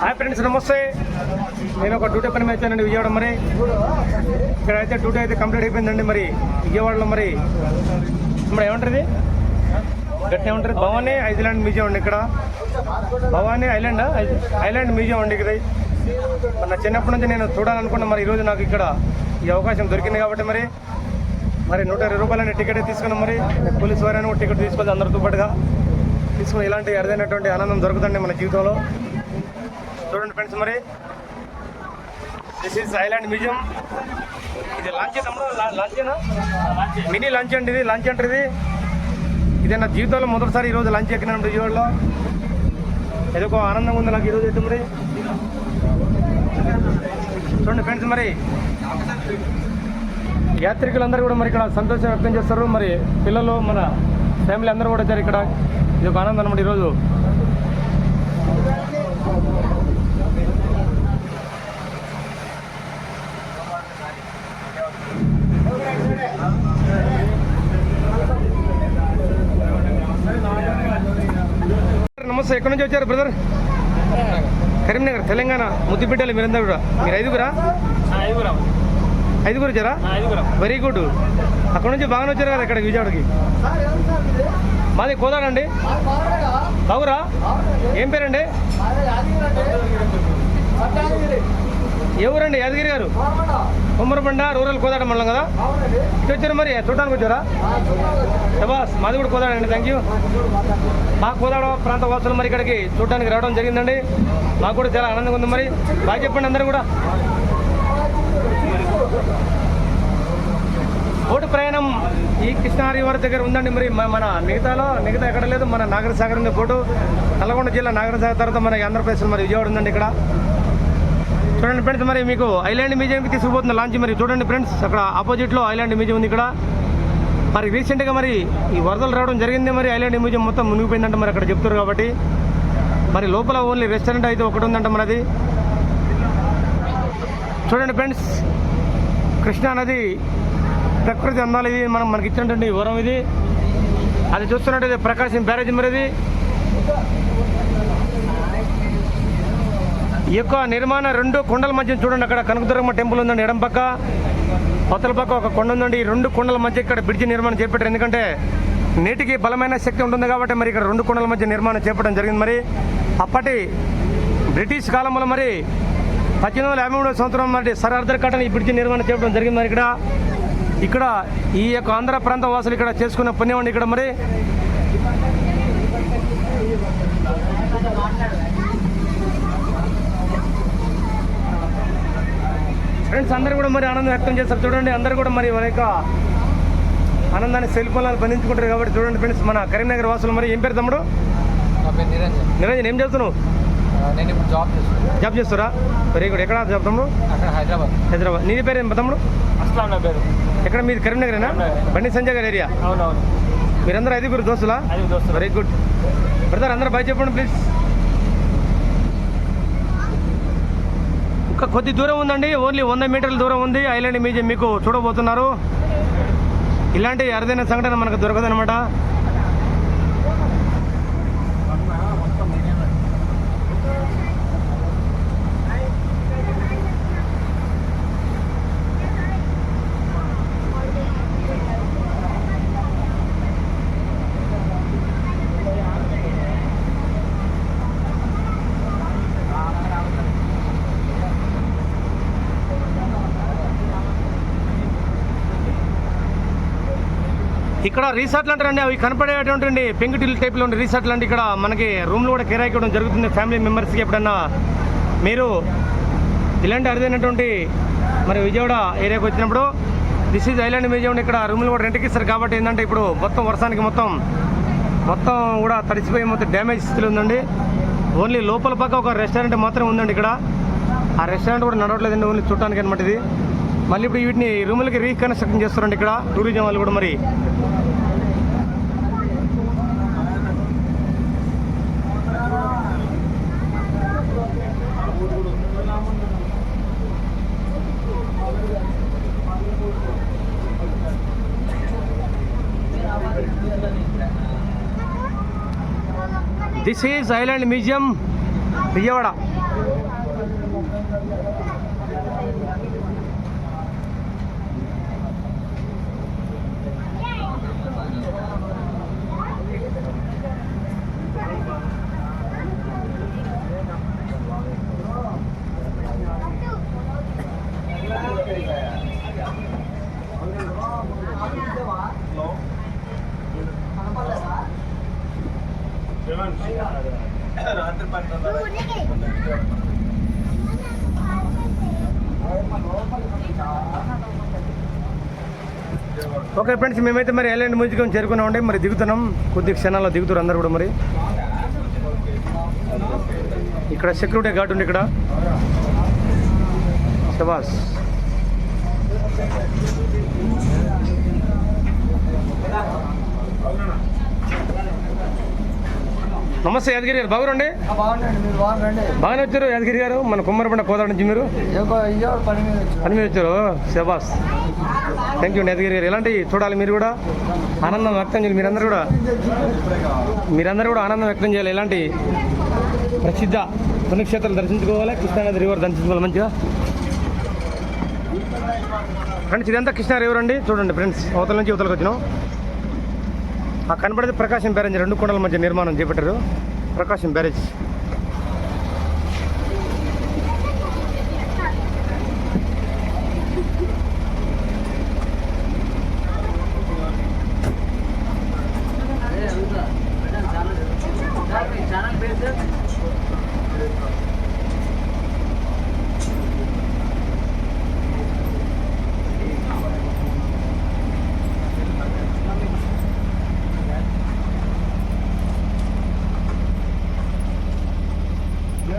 Hi friends నమస్తే. నేను ఒక డ్యూటీ పని మీద వచ్చానండి విజయవాడ మరి. ఇక్కడ అయితే డ్యూటీ అయితే కంప్లీట్ అయిపోయిందండి మరి విజయవాడలో మరి. ఇప్పుడు ఏమంటారు గట్టి ఏమంటారు భవానీ ఐలాండ్ మ్యూజియం అండి ఇక్కడ. భవానీ ఐలాండ్? ఐలాండ్ మ్యూజియం అండి ఇక్కడ. మన చిన్నప్పటి నుంచి నేను చూడాలనుకున్నా మరి ఈరోజు నాకు ఇక్కడ ఈ అవకాశం దొరికింది కాబట్టి మరి. మరి నూట ఇరవై రూపాయలని టికెట్ తీసుకున్నాం మరి. పోలీస్ వారైనా టికెట్ తీసుకోవాలి అందరితో పాటుగా తీసుకుని ఇలాంటి అరుదైనటువంటి ఆనందం దొరుకుతుంది మన జీవితంలో. చూడండి ఫ్రెండ్స్ మరి. దిస్ ఈజ్ ఐలాండ్ మ్యూజియం ఇది లాంచ్ లాంచేనా మినీ లాంచ్ అండి ఇది లాంచ్ అంటే ఇది. ఇది నా జీవితంలో మొదటిసారి ఈరోజు లంచ్ ఎక్కినాను విజయవాడలో ఏదో ఒక ఆనందంగా ఉంది నాకు ఈరోజు అయితే మరి. చూడండి ఫ్రెండ్స్ మరి. యాత్రికులందరూ కూడా మరి ఇక్కడ సంతోషం వ్యక్తం చేస్తారు. మరి పిల్లలు మన ఫ్యామిలీ అందరూ కూడా వచ్చారు ఇక్కడ. ఇది ఒక ఆనందం అనమాట ఈరోజు నమస్తే ఎక్కడి నుంచి వచ్చారు బ్రదర్? కరీంనగర్ తెలంగాణ ముద్దుబిడ్డలు మీరందరూ కూడా. మీరు ఐదుగురా? ఐదుగురం వచ్చారా? వెరీ గుడ్ అక్కడ నుంచి బాగానే వచ్చారు కదా ఇక్కడ విజయవాడకి? మాది కోదాడండి బాగురా ఏం పేరండి? ఎవరండి యాదగిరి గారు. కుమ్మరబండ రూరల్ కోదాడ మండలం కదా? ఇటు వచ్చారు మరి? చూడటానికి వచ్చారా? శబాస్ మాది కూడా కోదాడ అండి థ్యాంక్ యూ మా కోదాడ ప్రాంత వాసులు మరి ఇక్కడికి చూడటానికి రావడం జరిగిందండి. మాకు కూడా చాలా ఆనందంగా ఉంది మరి. బాగా చెప్పండి అందరూ కూడా. ఈ కృష్ణా వారి దగ్గర ఉందండి మరి మన మిగతాలో మిగతా ఎక్కడ లేదు. మన నాగర సాగర్ ఉంది నల్గొండ జిల్లా నాగర సాగర్ తర్వాత మన ఆంధ్రప్రదేశ్ మరి విజయవాడ ఉందండి ఇక్కడ. చూడండి ఫ్రెండ్స్ మరి మీకు ఐలాండ్ మ్యూజియంకి తీసుకుపోతుంది లాంచ్ మరి చూడండి ఫ్రెండ్స్ అక్కడ ఆపోజిట్లో ఐలాండ్ మ్యూజియం ఉంది ఇక్కడ. మరి రీసెంట్గా మరి ఈ వరదలు రావడం జరిగింది మరి ఐలాండ్ మ్యూజియం మొత్తం మునిగిపోయిందంటే మరి అక్కడ చెప్తారు కాబట్టి. మరి లోపల ఓన్లీ రెస్టారెంట్ అయితే ఒకటి ఉందంట మనది. చూడండి ఫ్రెండ్స్ కృష్ణా నది ప్రకృతి అందాలు ఇది మనం మనకి ఇచ్చినటువంటి వరం ఇది. అది చూస్తున్నట్టు ప్రకాశం బ్యారేజ్ మరి ఇది ఈ యొక్క నిర్మాణ రెండు కొండల మధ్య చూడండి అక్కడ కనకదుర్గమ్మ టెంపుల్ ఉందండి ఎడం పక్క. అవతల పక్క ఒక కొండ ఉందండి ఈ రెండు కొండల మధ్య ఇక్కడ బ్రిడ్జి నిర్మాణం చేపట్టారు. ఎందుకంటే నీటికి బలమైన శక్తి ఉంటుంది కాబట్టి మరి ఇక్కడ రెండు కొండల మధ్య నిర్మాణం చేపట్టడం జరిగింది మరి. అప్పటి బ్రిటిష్ కాలంలో మరి పద్దెనిమిది వందల యాభై మూడో సంవత్సరం మరి సర్ ఆర్థర్ కాటన్ ఈ బ్రిడ్జి నిర్మాణం చేయడం జరిగింది మరి ఇక్కడ. ఇక్కడ ఈ యొక్క ఆంధ్ర ప్రాంత వాసులు ఇక్కడ చేసుకున్న పుణ్యం అండి ఇక్కడ మరి. ఫ్రెండ్స్ అందరూ కూడా మరి ఆనందం వ్యక్తం చేస్తారు. చూడండి అందరూ కూడా మరి మన యొక్క ఆనందాన్ని సెల్ ఫోన్లను బంధించుకుంటారు కాబట్టి చూడండి ఫ్రెండ్స్ మన కరీంనగర్ వాసులు మరి ఏం పేరు తమ్ముడు? నిరంజన్. నిరంజన్ ఏం చేస్తున్నావు? నేను ఇప్పుడు జాబ్ చేస్తున్నాను జాబ్ చేస్తారా? వెరీ గుడ్ ఎక్కడ జాబ్ తమ్ముడు? అక్కడ హైదరాబాద్. హైదరాబాద్. నీ పేరు ఏం తమ్ముడు? అస్లాం నా పేరు. ఎక్కడ మీది కరీంనగరేనా? కరీంనగర్. బండి సంజయ్ గారి ఏరియా? అవునవును. మీరందరూ ఐదుగురు దోస్తులా? ఐదు దోస్తులు. వెరీ గుడ్ బ్రదర్ అందరూ బై చెప్పండి ప్లీజ్ ఇంకా కొద్ది దూరం ఉందండి. ఓన్లీ వంద మీటర్ల దూరం ఉంది. ఐలాండ్ మ్యూజియం మీకు చూడబోతున్నారు. ఇలాంటి అరుదైన సంఘటన మనకు దొరకదనమాట ఇక్కడ రీసార్ట్లు అంటారండి అవి కనపడేటువంటి పెంకుటిల్ టైప్లో ఉండే రీసార్ట్లు అంటే ఇక్కడ మనకి రూమ్లు కూడా కిరాయి ఇవ్వడం జరుగుతుంది. ఫ్యామిలీ మెంబర్స్కి ఎప్పుడన్నా మీరు ఇలాంటి అరుదైనటువంటి మరి విజయవాడ ఏరియాకి వచ్చినప్పుడు దిస్ ఈజ్ ఐలాండ్ మ్యూజియం ఇక్కడ రూమ్లు కూడా రెంట్కి ఇస్తారు. కాబట్టి ఏంటంటే ఇప్పుడు మొత్తం వర్షానికి మొత్తం మొత్తం కూడా తడిసిపోయి మొత్తం డ్యామేజ్ స్థితిలో ఉందండి. ఓన్లీ లోపల పక్క ఒక రెస్టారెంట్ మాత్రం ఉందండి ఇక్కడ. ఆ రెస్టారెంట్ కూడా నడవట్లేదండి ఓన్లీ చూడటానికి అనమాట ఇది. మళ్ళీ ఇప్పుడు వీటిని రూములకి రీకన్స్ట్రక్షన్ చేస్తారండి ఇక్కడ. టూరిజం వాళ్ళు కూడా మరి. This is island museum Vijayawada. Okay friends మేమైతే మరి ఐలాండ్ మ్యూజియం చేరుకున్నామండి మరి దిగుతున్నాం. కొద్ది క్షణాల్లో దిగుతారు అందరు కూడా మరి. ఇక్కడ సెక్యూరిటీ గార్డ్ ఉంది ఇక్కడ. శబాస్ నమస్తే యాదగిరి గారు బాగుందండి బాగానే వచ్చారు యాదగిరి గారు మన కుమ్మరబండ కోదాడ నుంచి మీరు? పని మీద వచ్చి పని మీద వచ్చారు శబాస్. థ్యాంక్ యూ యాదగిరి గారు. ఎలాంటి చూడాలి మీరు కూడా? ఆనందం వ్యక్తం చేయాలి మీరందరూ కూడా. మీరందరూ కూడా ఆనందం వ్యక్తం చేయాలి. ఎలాంటి ప్రసిద్ధ పుణ్యక్షేత్రాలు దర్శించుకోవాలి కృష్ణానది రివర్ దర్శించుకోవాలి మంచిగా? ఫ్రెండ్స్ ఇదంతా కృష్ణా రివర్ అండి. చూడండి ఫ్రెండ్స్ అవతల నుంచి అవతలకు వచ్చినాం. ఆ కనబడేది ప్రకాశం బ్యారేజ్ రెండు కొండల మధ్య నిర్మాణం చేపట్టారు. ప్రకాశం బ్యారేజ్.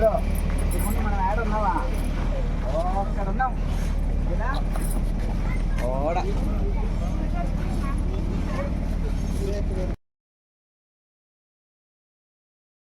హలో ఇప్పుడు మనం యాడ్ ఉన్నావా అక్కడ ఉన్నాం ఇలా